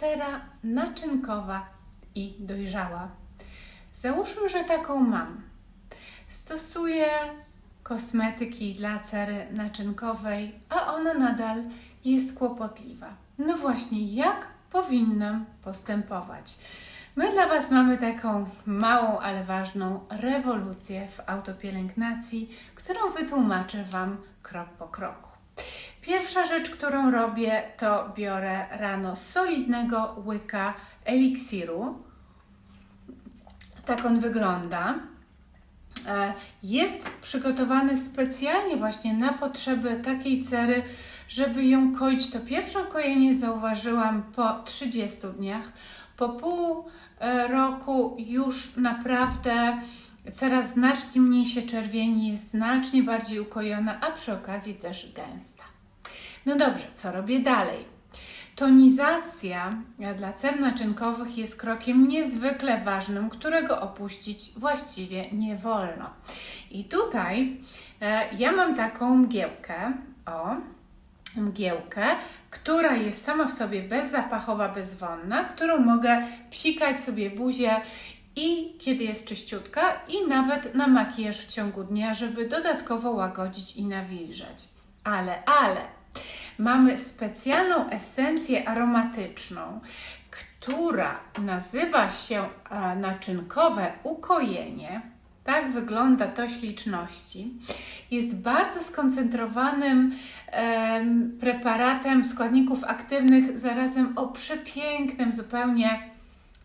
cera naczynkowa i dojrzała. Załóżmy, że taką mam. Stosuję kosmetyki dla cery naczynkowej, a ona nadal jest kłopotliwa. No właśnie, jak powinnam postępować? My dla Was mamy taką małą, ale ważną rewolucję w autopielęgnacji, którą wytłumaczę Wam krok po kroku. Pierwsza rzecz, którą robię, to biorę rano solidnego łyka eliksiru. Tak on wygląda. E, Jest przygotowany specjalnie właśnie na potrzeby takiej cery, żeby ją koić. To pierwsze kojenie zauważyłam po 30 dniach. Po pół e, roku już naprawdę cera znacznie mniej się czerwieni, znacznie bardziej ukojona, a przy okazji też gęsta. No dobrze, co robię dalej? Tonizacja e, dla cer naczynkowych jest krokiem niezwykle ważnym, którego opuścić właściwie nie wolno. I tutaj e, ja mam taką mgiełkę, o, mgiełkę, która jest sama w sobie bezzapachowa, bezwonna, którą mogę psikać sobie buzię i kiedy jest czyściutka i nawet na makijaż w ciągu dnia, żeby dodatkowo łagodzić i nawilżać. Ale, ale mamy specjalną esencję aromatyczną, która nazywa się e, naczynkowe ukojenie. Tak wygląda to śliczności. Jest bardzo skoncentrowanym em, preparatem składników aktywnych, zarazem o przepięknym zupełnie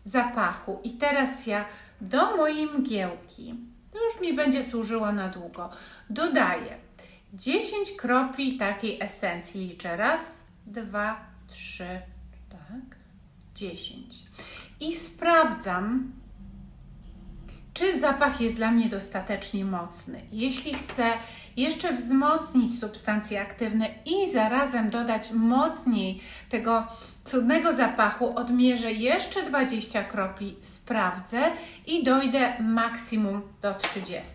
zapachu. I teraz ja do mojej mgiełki, to już mi będzie służyło na długo, dodaję 10 kropli takiej esencji. Liczę raz, dwa, trzy, tak, 10. I sprawdzam, czy zapach jest dla mnie dostatecznie mocny. Jeśli chcę jeszcze wzmocnić substancje aktywne i zarazem dodać mocniej tego cudnego zapachu, odmierzę jeszcze 20 kropli, sprawdzę i dojdę maksimum do 30.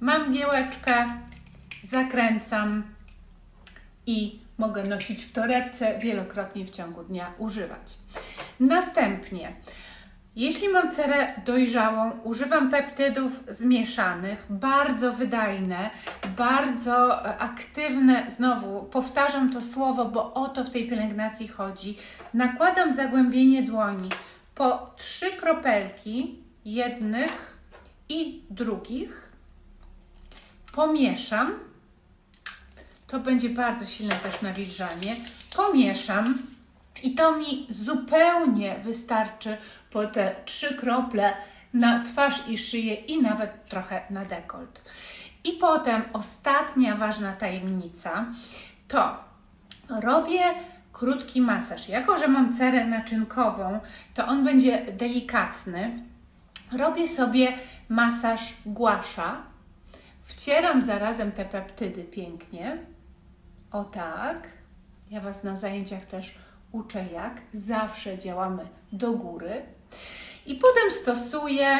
Mam giełeczkę, zakręcam i mogę nosić w torebce, wielokrotnie w ciągu dnia używać. Następnie, jeśli mam cerę dojrzałą, używam peptydów zmieszanych, bardzo wydajne, bardzo e, aktywne. Znowu powtarzam to słowo, bo o to w tej pielęgnacji chodzi. Nakładam zagłębienie dłoni po trzy kropelki jednych i drugich. Pomieszam. To będzie bardzo silne też nawilżanie. Pomieszam i to mi zupełnie wystarczy po te trzy krople na twarz i szyję i nawet trochę na dekolt. I potem ostatnia ważna tajemnica to robię krótki masaż. Jako, że mam cerę naczynkową, to on będzie delikatny. Robię sobie masaż głasza. Wcieram zarazem te peptydy pięknie. O tak. Ja Was na zajęciach też uczę jak. Zawsze działamy do góry. I potem stosuję,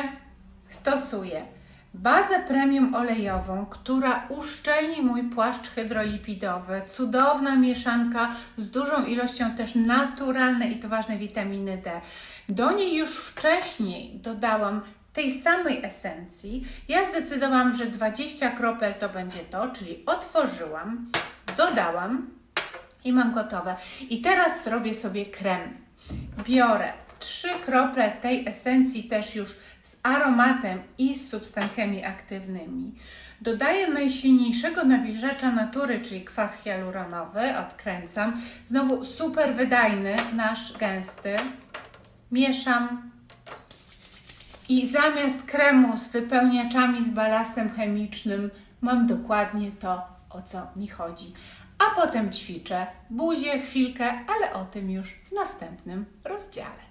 stosuję bazę premium olejową, która uszczelni mój płaszcz hydrolipidowy. Cudowna mieszanka z dużą ilością też naturalnej i to ważne witaminy D. Do niej już wcześniej dodałam tej samej esencji. Ja zdecydowałam, że 20 kropel to będzie to, czyli otworzyłam, dodałam i mam gotowe. I teraz zrobię sobie krem. Biorę trzy krople tej esencji też już z aromatem i z substancjami aktywnymi. Dodaję najsilniejszego nawilżacza natury, czyli kwas hialuronowy, odkręcam. Znowu super wydajny, nasz gęsty. Mieszam i zamiast kremu z wypełniaczami z balastem chemicznym mam dokładnie to, o co mi chodzi. A potem ćwiczę buzię chwilkę, ale o tym już w następnym rozdziale.